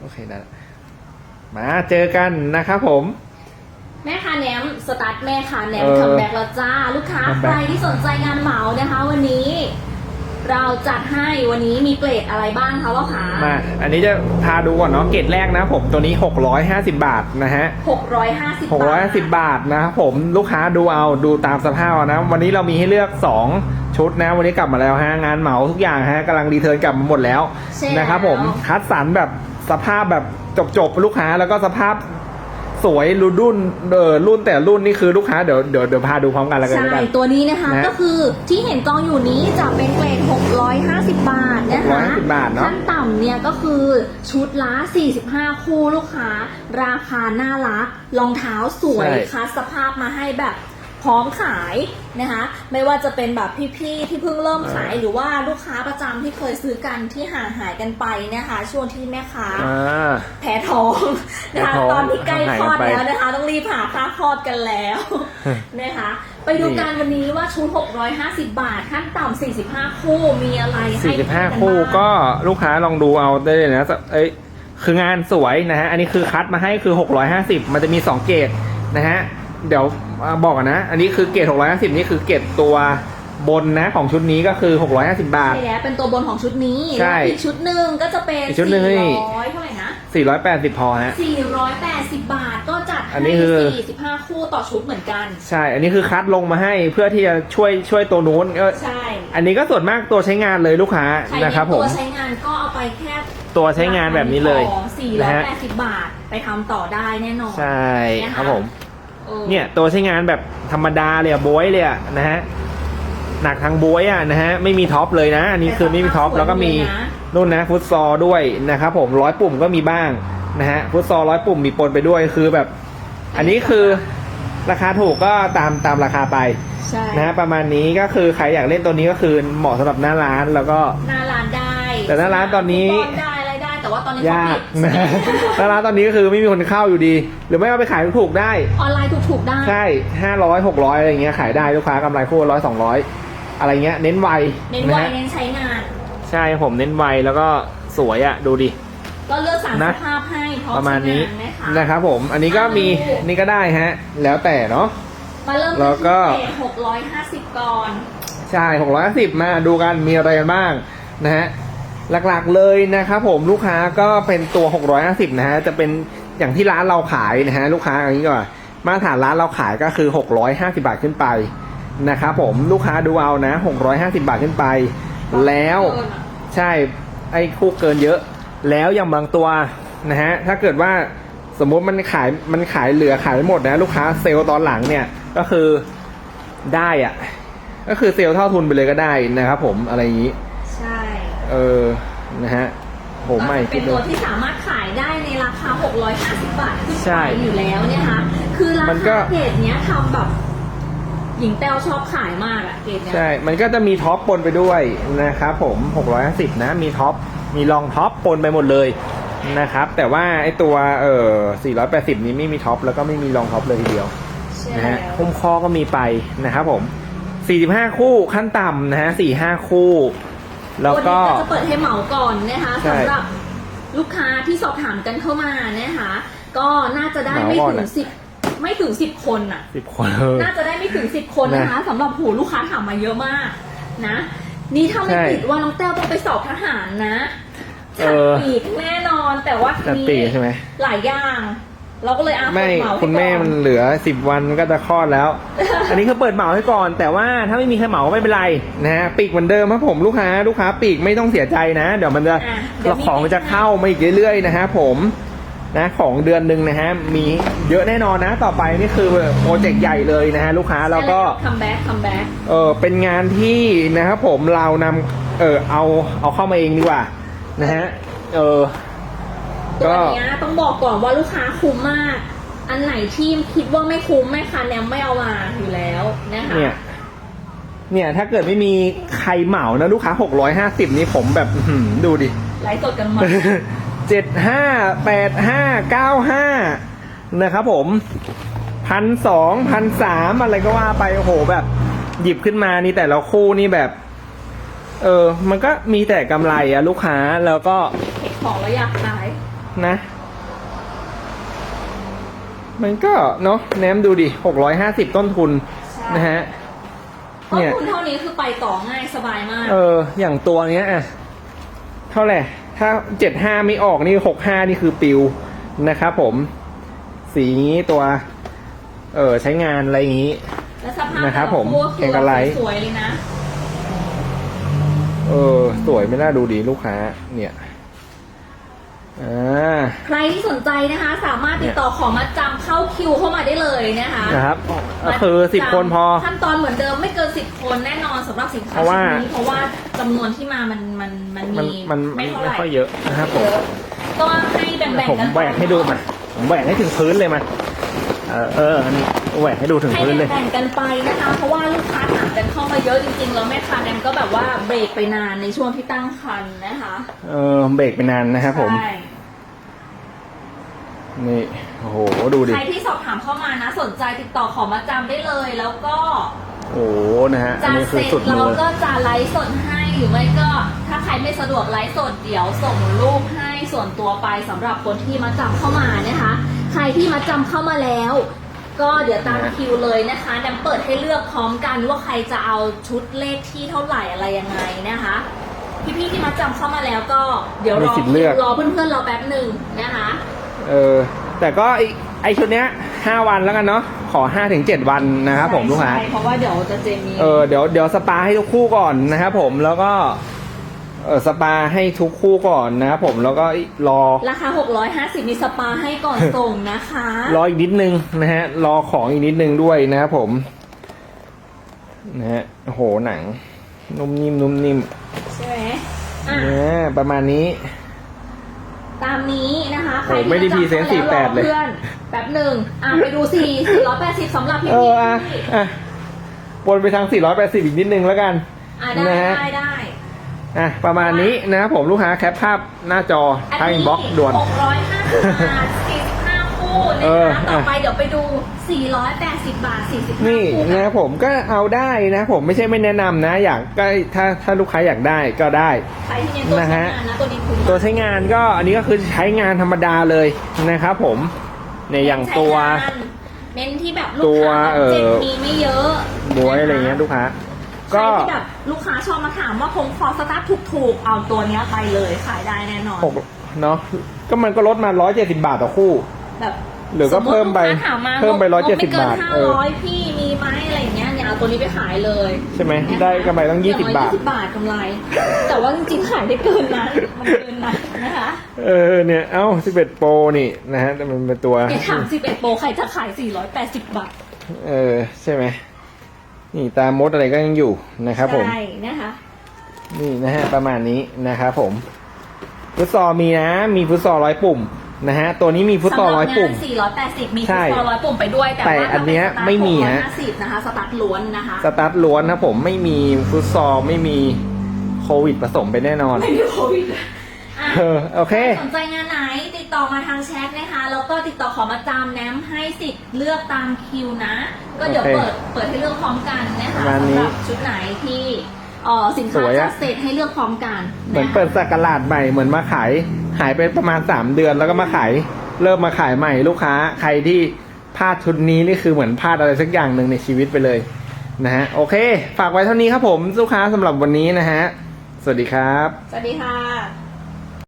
โอเคได้ละมาเจอกันนะครับผม แม่ค้าแหนมสตาร์ทแม่ค้าแหนมเออคัมแบ็กแล้วจ้า ลูกค้าคัมใคแบ็รคที่สนใจงานเหมานะคะ วันนี้ เราจัดให้วันนี้มีเกรดอะไรบ้างคะว่าขามาอันนี้จะพาดูก่อนเนาะเกรดแรกนะผมตัวนี้ 650 บาทนะฮะ หกร้อยห้าสิบบาท650 บาทนะครับผมลูกค้าดูเอาดูตามสภาพเอานะ วันนี้เรามีให้เลือก 2 ชุดนะ วันนี้กลับมาแล้วฮะงานเหมาทุกอย่างฮะกำลังรีเทิร์นกลับมาหมดแล้วใช่นะครับผมแล้วคัดสรรแบบ สภาพแบบจบๆลูกค้าแล้วก็สภาพสวยรุ่นเออรุ่นแต่รุ่นนี่คือลูกค้าเดี๋ยวเดี๋ยวเดี๋ยวพาดูพร้อมกันแล้วกันใช่แล้วกันตัวนี้นะคะนะก็คือที่เห็นกองอยู่นี้จะเป็นเกรด 650 บาทนะคะ650บาทเนอะขั้นต่ำเนี่ยก็คือชุดละ 45 คู่ลูกค้า ราคาน่ารักรองเท้าสวยคัดสภาพมาให้แบบ พร้อมขายนะคะไม่ว่าจะเป็นแบบพี่ๆที่เพิ่งเริ่มขายหรือว่าลูกค้าประจำที่เคยซื้อกันที่ห่างหายกันไปนะคะ ช่วงที่แม่ค้าอ่า แพ้ท้องนะคะแพ้ท้องตอนที่ใกล้คลอดหายกันไปแล้วนะคะ ต้องรีบหาค่าคลอดกันแล้วนะคะ ไปดูกันวันนี้ว่าชุด 650 บาท ขั้นต่ำ45 คู่มีอะไรให้45คู่ก็ลูกค้าลองดูเอาได้เลยนะเอ้ยคืองานสวยนะฮะ อันนี้คือคัดมาให้คือ 650 มันจะมี 2 เกรดนะฮะ เดี๋ยวอ่าบอกก่อนนะ อันนี้คือเกรด650 นี่คือเกรดตัวบนนะของชุดนี้ก็คือ 650 บาท ใช่แล้วเป็นตัวบนของชุดนี้ใช่แล้วอีกชุดหนึ่งก็จะเป็นอีกชุดหนึ่งนี่400เท่าไหร่นะ480 พอฮะ 480 บาทก็จัดอันให้นี้คือ 45 คู่ต่อชุดเหมือนกัน ใช่ อันนี้คือคัดลงมาให้เพื่อที่จะช่วยช่วยตัวนู้นเออใช่อันนี้ก็ส่วนมากตัวใช้งานเลยลูกค้าใครนะครับมีผมตัวใช้งานก็เอาไปแค่ตัวใช้งานแบบนี้เลยของนะฮะ 480 บาทไปทำต่อได้แน่นอนใช่นะคะครับผม ออเนี่ยตัวใช้งานแบบธรรมดาเลยอะบวยเลยอะนะฮะหนักทางบวยอะนะฮะไม่มีท็อปเลยนะอันนี้คือไม่มีท็อปแล้วก็มีนู่นนะฟุตซอลด้วยนะครับผมร้อยปุ่มก็มีบ้างนะฮะฟุตซอลร้อยปุ่มมีปนไปด้วยคือแบบ อันนี้คือราคาถูกก็ตามตามราคาไปใช่นะฮะประมาณนี้ก็คือใครอยากเล่นตัวนี้ก็คือเหมาะสำหรับหน้าร้านแล้วก็หน้าร้านได้ แต่หน้าร้านตอนนี้ฟุตบลได้อะไรได้ แต่ว่าตอนนี้ยากเขนะปิดหน้าร้านตอนนี้ก็คือไม่มีคนเข้าอยู่ดี หรือไม่เอาไปขายถูกๆได้ ออนไลน์ถูกๆได้ ใช่ห้าร้อยหกร้อยอะไรเงี้ยขายได้ลูกค้ากำไรคู่ร้อยสองร้อยอะไรเงี้ยเน้นไวเน้นไวะฮะเน้นใช้งาน ใช่ผมเน้นไวแล้วก็สวยอะดูดิ ก็เลือกสารนะสภาพให้พร้อมประมาณนี้ใช้งานนะคะ นะครับผมอันนี้ก็มีมาดู นี่ก็ได้ฮะ แล้วแต่เนาะ มาเริ่มแล้วก็ ที่หกร้อยห้าสิบก่อน ใช่หกร้อยสิบมาดูกันมีอะไรกันบ้างนะฮะ หลักๆเลยนะครับผมลูกค้าก็เป็นตัว 650 นะฮะจะเป็นอย่างที่ร้านเราขายนะฮะลูกค้าอย่างนี้ก่อนมาตรฐานร้านเราขายก็คือ 650 บาทขึ้นไปนะครับผมลูกค้าดูเอานะ 650 บาทขึ้นไป แล้วเกินอะใช่ไอ้คู่เกินเยอะ แล้วอย่างบางตัวนะฮะถ้าเกิดว่าสมมุติมันขายมันขายเหลือขายไม่หมดนะ ลูกค้าเซลล์ตอนหลังเนี่ยก็คือได้อะก็คือเซลล์เท่าทุนไปเลยก็ได้นะครับผมอะไรอย่างนี้ใช่ เออ นะฮะผมใหม่ก็คิเป็ดนดูตัวที่สามารถขายได้ในราคา 650 บาทขึ้นใช่ไปอยู่แล้วเนี่ยค่ะคือรามันก็คาเกรดเนี้ยทำแบบ หญิงแต้วชอบขายมากอะเกรดเนี้ยใช่ มันก็จะมีท็อปปนไปด้วยนะครับผม 650 นะ มีท็อป มีรองท็อปปนไปหมดเลยนะครับ แต่ว่าไอตัวเออ480 นี้ไม่มีท็อปแล้วก็ไม่มีรองท็อปเลยทีเดียวใช่นะฮะแล้วหุ้มคอก็มีไปนะครับผม 45 คู่ขั้นต่ำนะฮะ 45 คู่ แล้วก็วันนี้จะเปิดให้เหมาก่อนนะคะใช่สำหรับลูกค้าที่สอบถามกันเข้ามานะคะ ก็น่าจะได้ไม่เหมาก่อนถึงอะสิบไม่ถึงสิบคนอะ10คนเออน่าจะได้ไม่ถึงสิบคนนะคะสำหรับหูลูกค้าถามมาเยอะมากนะ นี่ถ้าไม่ใช่ผิดว่าน้องแต้วต้องไปสอบทหารนะเอจัดอปีกแน่นอนแต่ว่าทีจัดนี้ปีกใช่ไหมหลายอย่าง เราก็เลยเอาไม่เปิดเหมาให้คุณแม่ก่อมันเหลือ10วันก็จะคลอดแล้ว อันนี้คือเปิดเหมาให้ก่อน แต่ว่าถ้าไม่มีใครเหมาก็ไม่เป็นไรนะฮะปีกเหมือนเดิมครับผมลูกค้าลูกค้าปีกไม่ต้องเสียใจนะ เดี๋ยวมันจะอะเดี๋ยวมี ของมันจะเข้ามาอีกเรื่อยๆนะฮะผมนะของเดือนหนึ่งนะฮะมีเยอะแน่นอนนะ ต่อไปนี่คือโปรเจกต์ใหญ่เลยนะฮะลูกค้าแล้วก็ คัมแบ็กคัมแบ็ก เออเป็นงานที่นะครับผมเรานำเออเอาเอาเข้ามาเองดีกว่านะฮะเออ ตัวก็เนี้ยต้องบอกก่อนว่าลูกค้าคุ้มมาก อันไหนที่คิดว่าไม่คุ้มแม่ค้าแนมไม่เอามาอยู่แล้วนะคะเนี่ย เนี่ยถ้าเกิดไม่มีใครเหมานะลูกค้าหกร้อยห้าสิบนี่ผมแบบอื้อหือดูดิ ไลฟ์สดกันมา เจ็ดห้าแปดห้าเก้าห้านะครับผมพันสองพันสามอะไรก็ว่าไปโอ้โหแบบ หยิบขึ้นมานี่แต่ละคู่นี่แบบ เออ มันก็มีแต่กำไรอะลูกค้าแล้วก็เห็นของแล้วอยากขาย นะ มันก็เนาะแนมดูดิหกร้อยห้าสิบต้นทุนใช่นะฮะต้นเนี่ยทุนเท่านี้คือไปต่อง่ายสบายมาก เออ อย่างตัวเนี้ยอะเท่าไหร่ถ้าเจ็ดห้าไม่ออกนี่หกห้านี่คือปิวนะครับผม สีนี้ตัว เออใช้งานอะไรอย่างนี้และสภาพนะครับผมแต่ละคู่แกงกะไลสวยๆเลยนะ เออ สวยไม่น่าดูดีลูกค้า เนี่ย อ่า ใครที่สนใจนะคะ สามารถติดต่อขอมาจำเข้าคิวเข้ามาได้เลยนะคะนะครับก็คือสิบคนพอขั้นตอนเหมือนเดิมไม่เกินสิบคนแน่นอนสำหรับสินค้าเพราะว่า ชิ้นนี้เพราะว่าจำนวนที่มามันมันมันมันมีมันไม่ไม่เท่าไหร่ค่อยเยอะนะครับผม เยอะก็ให้แบ่งๆผมกันแหวกให้ดูมา ผมแหวกให้ถึงพื้นเลยมา เออเอออันนี้ แหวกให้ดูถึงให้พื้นเลย แบ่งๆกันไปนะคะ เพราะว่าลูกค้าถามกันเข้ามาเยอะจริงๆ แล้วแม่ค้าแดมก็แบบว่าเบรกไปนานในช่วงที่ตั้งครรภ์นะคะเออเบรกไปนานนะครับผม ใช่นี่ โอ้โห ดูดิ ใครที่สอบถามเข้ามานะ สนใจติดต่อขอมาจำได้เลย แล้วก็โอ้โห นะฮะ อัจะนนี้เสคือร็จสุดมืเราอ ก็จะไลฟ์สดให้หรือไม่ก็ ถ้าใครไม่สะดวกไลฟ์สดเดี๋ยวส่งรูปให้ส่วนตัวไปสำหรับคนที่มาจำเข้ามานะคะ ใครที่มาจำเข้ามาแล้ว ก็เดี๋ยวตามนะคิวเลยนะคะแดมเปิดให้เลือกพร้อมกันว่าใครจะเอาชุดเลขที่เท่าไหร่อะไรยังไงนะคะ พี่ๆที่มาจำเข้ามาแล้วก็เดี๋ยวรมีอสิทธิ์เลือก รอเพื่อนๆรอแป๊บหนึ่งนะคะ เออแต่ก็ไอไอชุดเนี้ยห้าวันแล้วกันเนาะขอห้าถึงเจ็ดวันนะครับผมลูกค้า ใช่เพราะว่าเดี๋ยวจะเจมี เออเดี๋ยวเดี๋ยวสปาให้ทุกคู่ก่อนนะครับผมแล้วก็ เออสปาให้ทุกคู่ก่อนนะครับผมแล้วก็รอราคา 650 มีสปาให้ก่อนส่งนะคะ รออีกนิดนึงนะฮะรอของอีกนิดนึงด้วยนะครับผมนะฮะโอ้โหหนัง นุ่มนิ่มนุ่มนิ่มใช่ไหมอะเนี่ยประมาณนี้ ตามนี้นะคะ ใครโอ้ไม่ได้ที่พรีเซนต์จะ48เลย เพื่อนแป๊บหนึ่งอะไปดูสี่480สำหรับพี่เอพี่ออะอะวนไปทาง 480 อีกนิดนึงแล้วกัน อะได้นะฮะ ได้ได้ อะประมาณนี้นะครับผมลูกค้าแคปภาพหน้าจอทางอินบ็อกซ์ด่วน 650บาท45 คู่เอนะอคะอะต่อไปเดี๋ยวไปดู 480 บาท 45 นี่คู่นะครับผมก็เอาได้นะผมไม่ใช่ไม่แนะนำนะ อยากก็ถ้าถ้าลูกค้าอยากได้ก็ได้ใครที่เน้นตัวนะใช้ฮะ งานนะตัวนี้คุ้มตัวใช้งานก็อันนี้ก็คือใช้งานธรรมดาเลยนะครับผมเนี่ยอย่างตัว ใช้งานเน้นที่แบบลูตักวค้าแบบเอ่อ เจ็บมีไม่เยอะบวยอะไรเงี้ยลูกค้า ใครก็ ที่แบบลูกค้าชอบมาถามว่าผมขอสตาร์ทถูกๆ เอาตัวเนี้ยไปเลยขายได้แน่นอน หกเนาะก็มันก็ลดมา170บาทต่อคู่ แบบหรือก็เพิ่มไปสติลูกค้าถามมาเพิ่มไปง170ไม่เกินบาทห้าเออ ร้อยพี่มีไหมอะไรอย่างเงี้ยเนี่ยเอาตัวนี้ไปขายเลยใช่ไหมนะคะได้กำไรตั้ง20บาทยี่สิบบาทกำไร แต่ว่าจริงๆขายได้เกินนั้นมันเกินนั้นนะคะเออเนี่ย เอ้า11โปรนี่นะฮะแต่มันเป็นตัวเนี่ยถามสิบเอ็ดโปรใครจะขายสี่ร้อยแปดสิบบาท เออ ใช่ไหม นี่ตามมดอะไรก็ยังอยู่นะครับผม ใช่นะคะ นี่นะฮะประมาณนี้นะครับผม ฟุตซอลมีนะ มีฟุตซอลร้อยปุ่มนะฮะตัวนี้มีฟุตซอลร้อยปุ่มสำหรับงาน480 มีใช่ฟุตซอลร้อยปุ่มไปด้วยแต่แต่ว่าอันเนี้ยไม่มีฮะ50นะคะสตาร์ทล้วนนะคะ สตาร์ทล้วนนะผมไม่มีฟุตซอลไม่มีโควิดผสมไปแน่นอน ไม่มีโควิด อะเออโอเคสนใจงานไหนติดต่อมาทางแชทนะคะ แล้วก็ติดต่อขอมาจำแนมให้สิทธิ์เลือกตามคิวนะ ก็เดี๋ยวโอเคเปิดเปิดให้เลือกพร้อมกันนะคะประมาณนี้สำหรับชุดไหนที่เอ่อสินสค้าวยจะอะเสร็จให้เลือกพร้อมกันเหมือนนะคะเปิดสักราดใหม่เหมือนมาขายหายไปประมาณ 3 เดือนแล้วก็มาขายเริ่มมาขายใหม่ลูกค้า ใครที่พลาดชุดนี้นี่คือเหมือนพลาดอะไรสักอย่างหนึ่งในชีวิตไปเลยนะฮะโอเค ฝากไว้เท่านี้ครับผมลูกค้าสำหรับวันนี้นะฮะ สวัสดีครับ สวัสดีค่ะ